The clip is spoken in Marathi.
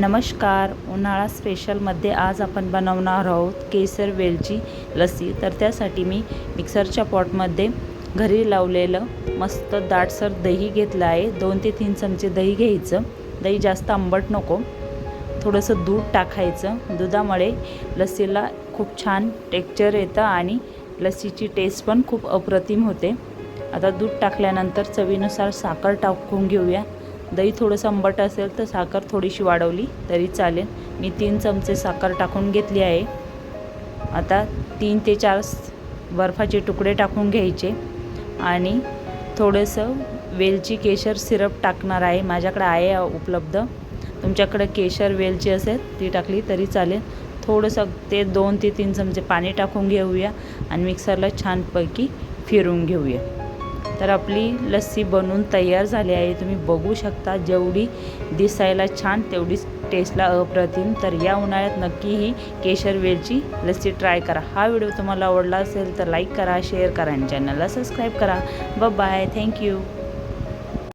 नमस्कार. उन्हाळा स्पेशलमध्ये आज आपण बनवणार आहोत केसर वेलची लस्सी. तर त्यासाठी मी मिक्सरच्या पॉटमध्ये घरी लावलेलं मस्त दाटसर दही घेतलं आहे. दोन ते तीन चमचे दही घ्यायचं. दही जास्त आंबट नको. थोडंसं दूध टाकायचं. दुधामुळे लस्सीला खूप छान टेक्चर येतं आणि लस्सीची टेस्ट पण खूप अप्रतिम होते. आता दूध टाकल्यानंतर चवीनुसार साखर टाकून घेऊया. दही थोडंसं आंबट असेल तर साखर थोडीशी वाढवली तरी चालेल. मी तीन चमचे साखर टाकून घेतली आहे. आता तीन ते चार बर्फाचे तुकडे टाकून घ्यायचे. आणि थोडंसं वेलची केशर सिरप टाकणार आहे. माझ्याकडे आहे उपलब्ध. तुमच्याकडे केशर वेलची असेल ती टाकली तरी चालेल. थोडंसं ते दोन ते तीन चमचे पाणी टाकून घेऊया आणि मिक्सरला छानपैकी फिरवून घेऊया. तर आपली लस्सी बनवून तयार झाली आहे. तुम्ही बघू शकता जेवढी दिसायला छान तेवढीच टेस्टला अप्रतिम. तर या उन्हाळ्यात नक्की ही केशर वेलची लस्सी ट्राय करा. हा व्हिडिओ तुम्हाला आवडला असेल तर लाईक करा शेअर करा आणि चॅनलला सबस्क्राईब करा. ब बाय थँक्यू